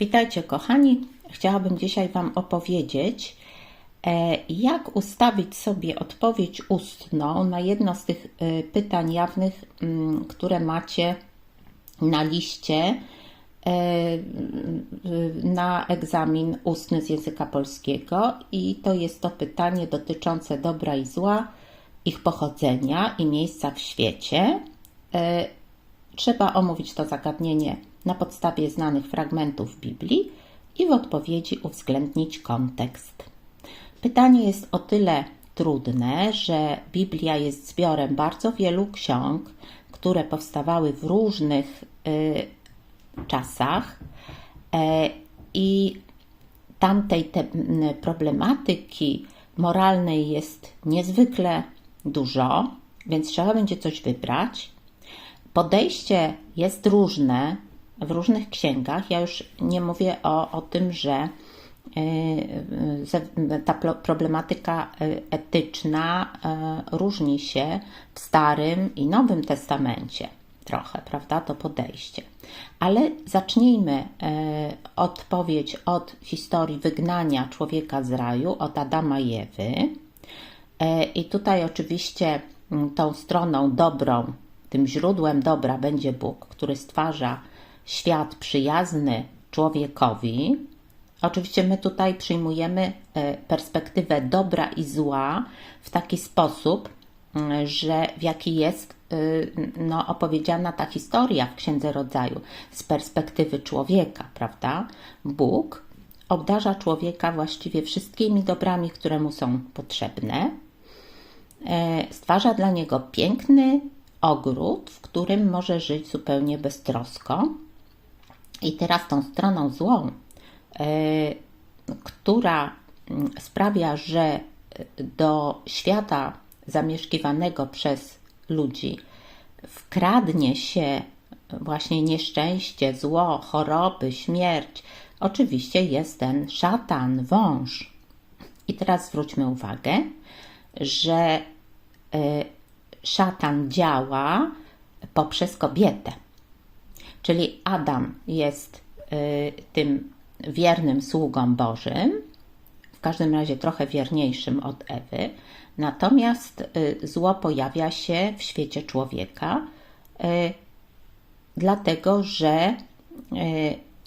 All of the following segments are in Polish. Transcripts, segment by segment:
Witajcie kochani. Chciałabym dzisiaj Wam opowiedzieć, e, jak ustawić sobie odpowiedź ustną na jedno z tych e, pytań jawnych, mm, które macie na liście e, na egzamin ustny z języka polskiego. I to jest to pytanie dotyczące dobra i zła, ich pochodzenia i miejsca w świecie. Trzeba omówić to zagadnienie na podstawie znanych fragmentów Biblii i w odpowiedzi uwzględnić kontekst. Pytanie jest o tyle trudne, że Biblia jest zbiorem bardzo wielu ksiąg, które powstawały w różnych y, czasach y, i tamtej te, problematyki moralnej jest niezwykle dużo, więc trzeba będzie coś wybrać. Podejście jest różne w różnych księgach. Ja już nie mówię o, o tym, że y, ta problematyka y, etyczna y, różni się w Starym i Nowym Testamencie trochę, prawda, to podejście. Ale zacznijmy odpowiedź od historii wygnania człowieka z raju, od Adama i Ewy. I tutaj oczywiście tą stroną dobrą, tym źródłem dobra będzie Bóg, który stwarza świat przyjazny człowiekowi. Oczywiście my tutaj przyjmujemy e, perspektywę dobra i zła w taki sposób, mm, że w jaki jest e, no, opowiedziana ta historia w Księdze Rodzaju z perspektywy człowieka, prawda? Bóg obdarza człowieka właściwie wszystkimi dobrami, które mu są potrzebne. E, stwarza dla niego piękny ogród, w którym może żyć zupełnie beztrosko. I teraz tą stroną złą, e, która mm, sprawia, że do świata zamieszkiwanego przez ludzi wkradnie się właśnie nieszczęście, zło, choroby, śmierć, oczywiście jest ten szatan, wąż. I teraz zwróćmy uwagę, że e, szatan działa poprzez kobietę. Czyli Adam jest y, tym wiernym sługą Bożym, w każdym razie trochę wierniejszym od Ewy, natomiast y, zło pojawia się w świecie człowieka, y, dlatego że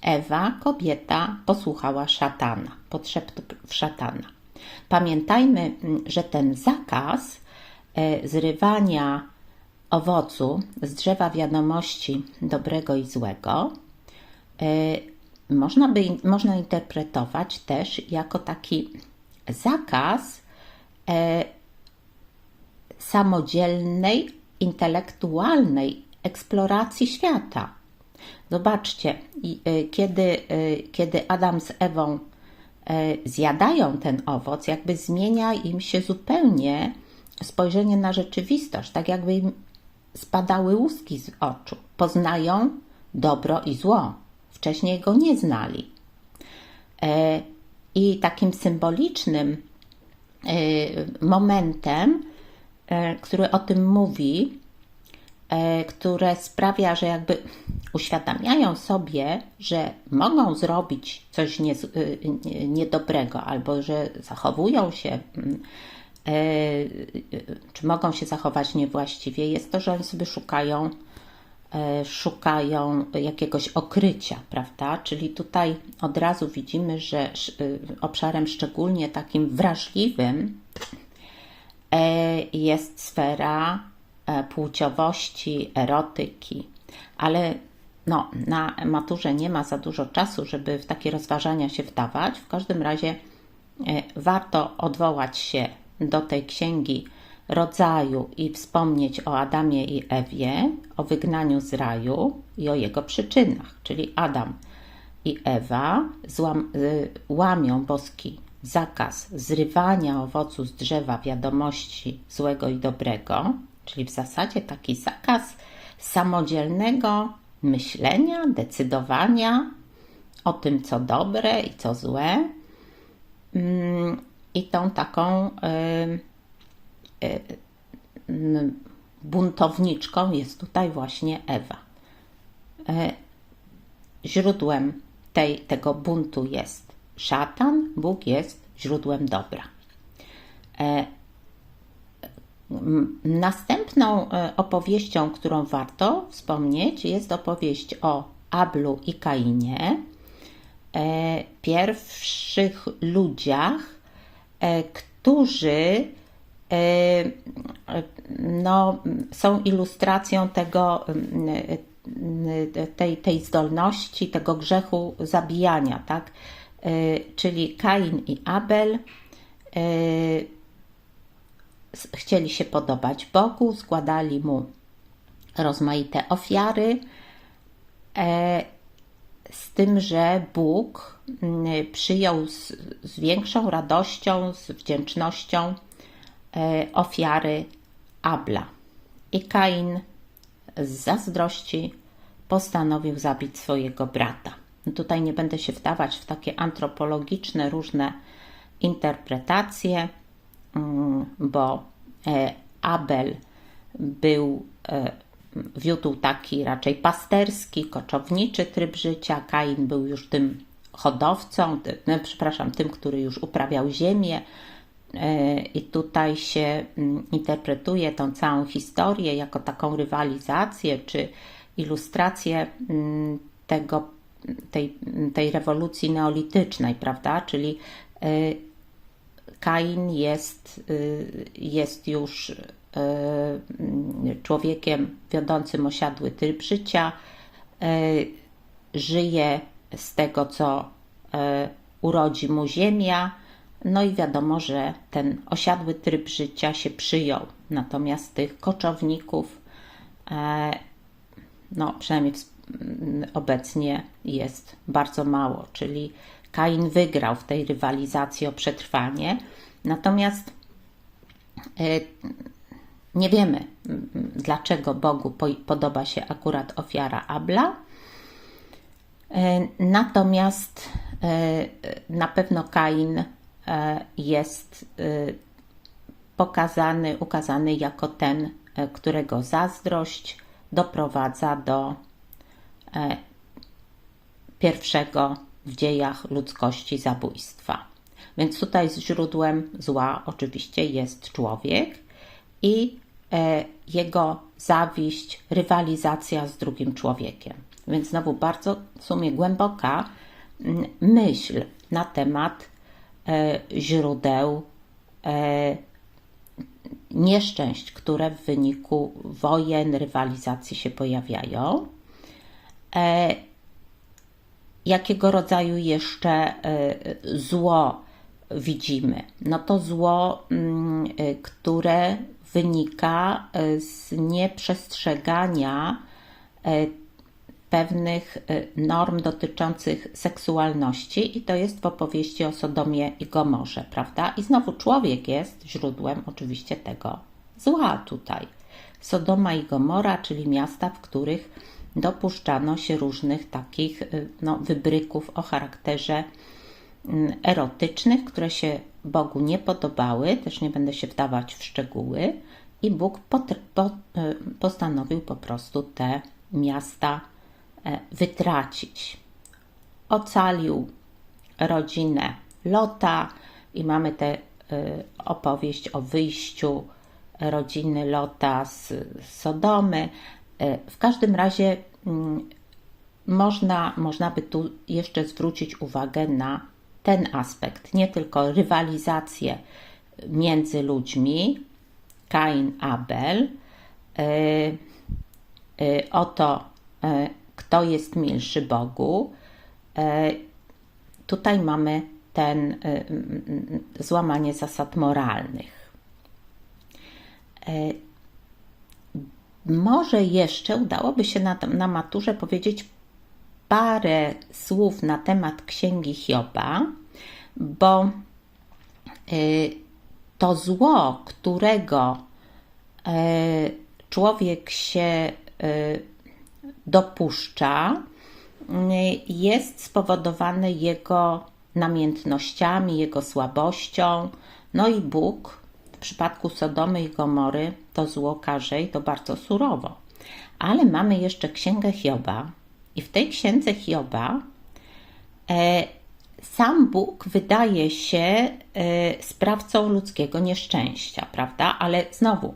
Ewa, kobieta, posłuchała szatana, w szatana. Pamiętajmy, że ten zakaz zrywania owocu z drzewa wiadomości dobrego i złego e, można, by, można interpretować też jako taki zakaz e, samodzielnej, intelektualnej eksploracji świata. Zobaczcie, e, kiedy, kiedy Adam z Ewą zjadają ten owoc, jakby zmienia im się zupełnie spojrzenie na rzeczywistość, tak jakby im spadały łuski z oczu. Poznają dobro i zło. Wcześniej go nie znali. E, I takim symbolicznym e, momentem, e, który o tym mówi, które sprawia, że jakby uświadamiają sobie, że mogą zrobić coś niedobrego albo że zachowują się mm, czy mogą się zachować niewłaściwie, jest to, że oni sobie szukają, e, szukają jakiegoś okrycia, prawda? Czyli tutaj od razu widzimy, że e, obszarem szczególnie takim wrażliwym jest sfera płciowości, erotyki, ale no, na maturze nie ma za dużo czasu, żeby w takie rozważania się wdawać. W każdym razie warto odwołać się do tej księgi rodzaju i wspomnieć o Adamie i Ewie, o wygnaniu z raju i o jego przyczynach. Czyli Adam i Ewa złam, y, łamią boski zakaz zrywania owocu z drzewa wiadomości złego i dobrego, czyli w zasadzie taki zakaz samodzielnego myślenia, decydowania o tym, co dobre i co złe. I tą taką buntowniczką jest tutaj właśnie Ewa. E, źródłem tej, tego buntu jest szatan, Bóg jest źródłem dobra. E, następną e, opowieścią, którą warto wspomnieć, jest opowieść o Ablu i Kainie, pierwszych ludziach, którzy no, są ilustracją tego, tej, tej zdolności, tego grzechu zabijania, tak? Czyli Kain i Abel chcieli się podobać Bogu, składali mu rozmaite ofiary, e, z tym, że Bóg mm, przyjął z, z większą radością, z wdzięcznością e, ofiary Abla. I Kain z zazdrości postanowił zabić swojego brata. Tutaj nie będę się wdawać w takie antropologiczne różne interpretacje. Mm, bo e, Abel był, e, wiódł taki raczej pasterski, koczowniczy tryb życia, Kain był już tym hodowcą, no, przepraszam, tym, który już uprawiał ziemię. E, I tutaj się mm, interpretuje tą całą historię jako taką rywalizację czy ilustrację mm, tego, tej, tej rewolucji neolitycznej, prawda? Czyli Kain jest, y, jest już człowiekiem wiodącym osiadły tryb życia, y, żyje z tego, co urodzi mu ziemia, no i wiadomo, że ten osiadły tryb życia się przyjął. Natomiast tych koczowników, no przynajmniej obecnie jest bardzo mało, czyli Kain wygrał w tej rywalizacji o przetrwanie, natomiast e, nie wiemy, dlaczego Bogu podoba się akurat ofiara Abla. E, natomiast e, na pewno Kain jest pokazany, ukazany jako ten, którego zazdrość doprowadza do pierwszego w dziejach ludzkości zabójstwa. Więc tutaj źródłem zła oczywiście jest człowiek i e, jego zawiść, rywalizacja z drugim człowiekiem. Więc znowu bardzo w sumie głęboka mm, myśl na temat e, źródeł e, nieszczęść, które w wyniku wojen, rywalizacji się pojawiają. Jakiego rodzaju jeszcze zło widzimy? No to zło, mm, które wynika e, z nieprzestrzegania pewnych norm dotyczących seksualności, i to jest w opowieści o Sodomie i Gomorze, prawda? I znowu człowiek jest źródłem oczywiście tego zła tutaj. Sodoma i Gomora, czyli miasta, w których dopuszczano się różnych takich no, wybryków o charakterze erotycznych, które się Bogu nie podobały, też nie będę się wdawać w szczegóły, i Bóg po, y, postanowił po prostu te miasta e, wytracić. Ocalił rodzinę Lota i mamy tę y, opowieść o wyjściu rodziny Lota z Sodomy, E, w każdym razie mm, można, można by tu jeszcze zwrócić uwagę na ten aspekt, nie tylko rywalizację między ludźmi, Kain, Abel, e, e, o to, kto jest milszy Bogu. Tutaj mamy ten złamanie zasad moralnych. Może jeszcze udałoby się na, na maturze powiedzieć parę słów na temat księgi Hioba, bo y, to zło, którego y, człowiek się y, dopuszcza, jest spowodowane jego namiętnościami, jego słabością. No i Bóg w przypadku Sodomy i Gomory to zło karze i to bardzo surowo. Ale mamy jeszcze księgę Hioba, i w tej księdze Hioba E, Sam Bóg wydaje się e, sprawcą ludzkiego nieszczęścia, prawda? Ale znowu,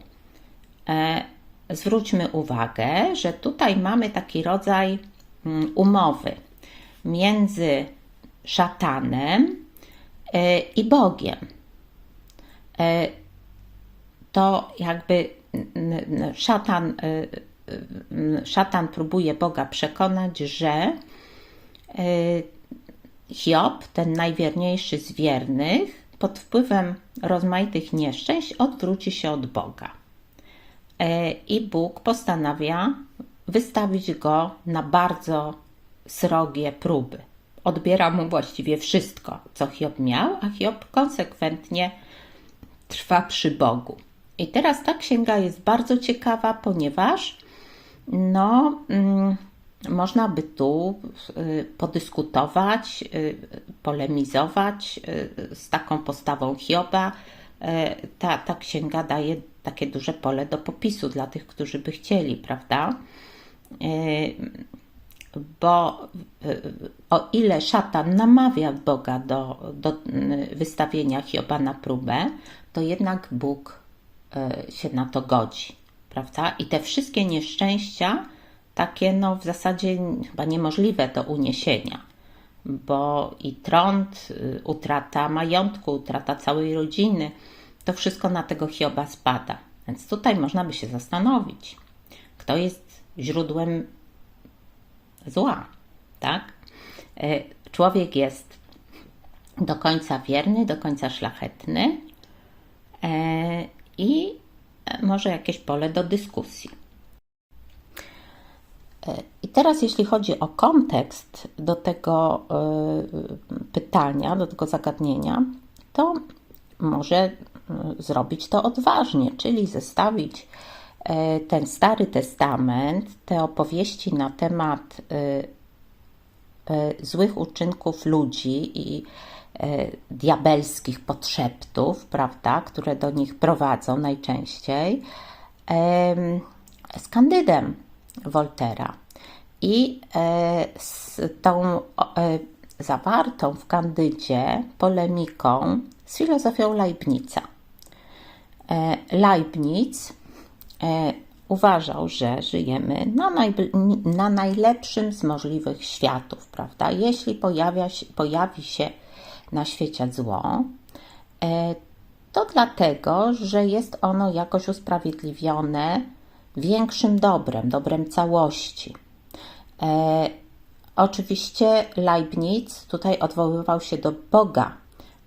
e, zwróćmy uwagę, że tutaj mamy taki rodzaj mm, umowy między szatanem e, i Bogiem. E, To jakby szatan, e, szatan próbuje Boga przekonać, że e, Hiob, ten najwierniejszy z wiernych, pod wpływem rozmaitych nieszczęść odwróci się od Boga. E, I Bóg postanawia wystawić go na bardzo srogie próby. Odbiera mu właściwie wszystko, co Hiob miał, a Hiob konsekwentnie trwa przy Bogu. I teraz ta księga jest bardzo ciekawa, ponieważ no, mm, można by tu y, podyskutować, y, polemizować y, z taką postawą Hioba. Ta, ta księga daje takie duże pole do popisu dla tych, którzy by chcieli, prawda? Bo o ile szatan namawia Boga do, do wystawienia Hioba na próbę, to jednak Bóg się na to godzi, prawda? I te wszystkie nieszczęścia, takie no w zasadzie chyba niemożliwe do uniesienia, bo i trąd, y, utrata majątku, utrata całej rodziny, to wszystko na tego Hioba spada. Więc tutaj można by się zastanowić, kto jest źródłem zła, tak? E, Człowiek jest do końca wierny, do końca szlachetny e, i może jakieś pole do dyskusji. I teraz, jeśli chodzi o kontekst do tego e, pytania, do tego zagadnienia, to może e, zrobić to odważnie, czyli zestawić e, ten Stary Testament, te opowieści na temat złych uczynków ludzi i diabelskich podszeptów, prawda, które do nich prowadzą najczęściej, z Kandydem Woltera i e, z tą e, zawartą w Kandydzie polemiką z filozofią Leibnica. E, Leibniz e, uważał, że żyjemy na, na najlepszym z możliwych światów, prawda? Jeśli pojawia się, pojawi się na świecie zło, e, to dlatego, że jest ono jakoś usprawiedliwione większym dobrem, dobrem całości. E, oczywiście Leibniz tutaj odwoływał się do Boga.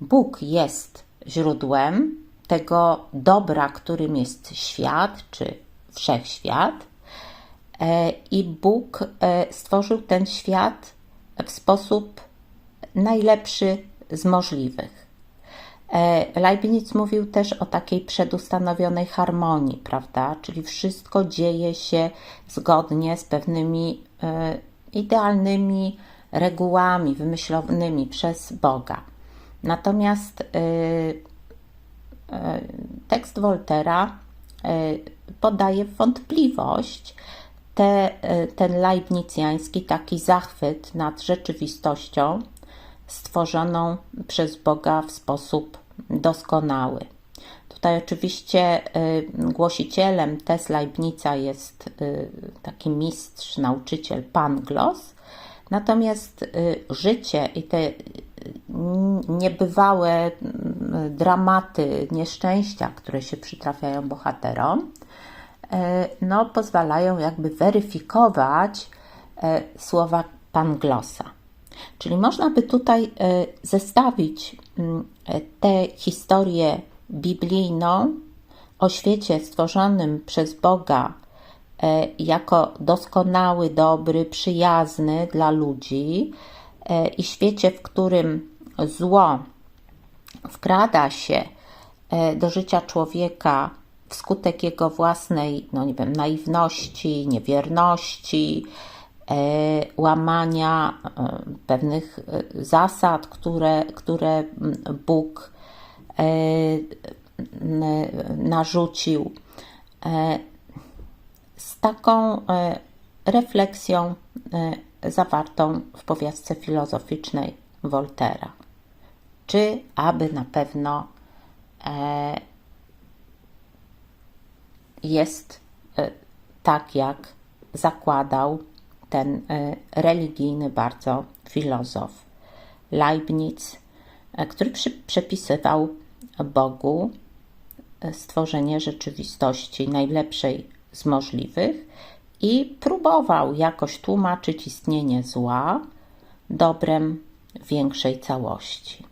Bóg jest źródłem tego dobra, którym jest świat czy wszechświat. E, I Bóg stworzył ten świat w sposób najlepszy z możliwych. E, Leibniz mówił też o takiej przedustanowionej harmonii, prawda? Czyli wszystko dzieje się zgodnie z pewnymi e, idealnymi regułami wymyślonymi przez Boga. Natomiast e, tekst Woltera podaje wątpliwość te, ten leibnicjański taki zachwyt nad rzeczywistością stworzoną przez Boga w sposób doskonały. Tutaj oczywiście y, głosicielem tes Leibnica jest y, taki mistrz, nauczyciel Pangloss, natomiast y, życie i te niebywałe y, dramaty, nieszczęścia, które się przytrafiają bohaterom, no, pozwalają jakby weryfikować słowa Panglossa. Czyli można by tutaj e, zestawić mm, e, tę historię biblijną o świecie stworzonym przez Boga e, jako doskonały, dobry, przyjazny dla ludzi i świecie, w którym zło wkrada się do życia człowieka wskutek jego własnej, no nie wiem, naiwności, niewierności, łamania e, pewnych e, zasad, które, które Bóg e, narzucił. E, z taką e, refleksją e, zawartą w powiastce filozoficznej Voltera. Czy aby na pewno e, jest e, tak, jak zakładał ten e, religijny bardzo filozof Leibniz, e, który przepisywał Bogu e, stworzenie rzeczywistości najlepszej z możliwych i próbował jakoś tłumaczyć istnienie zła dobrem większej całości.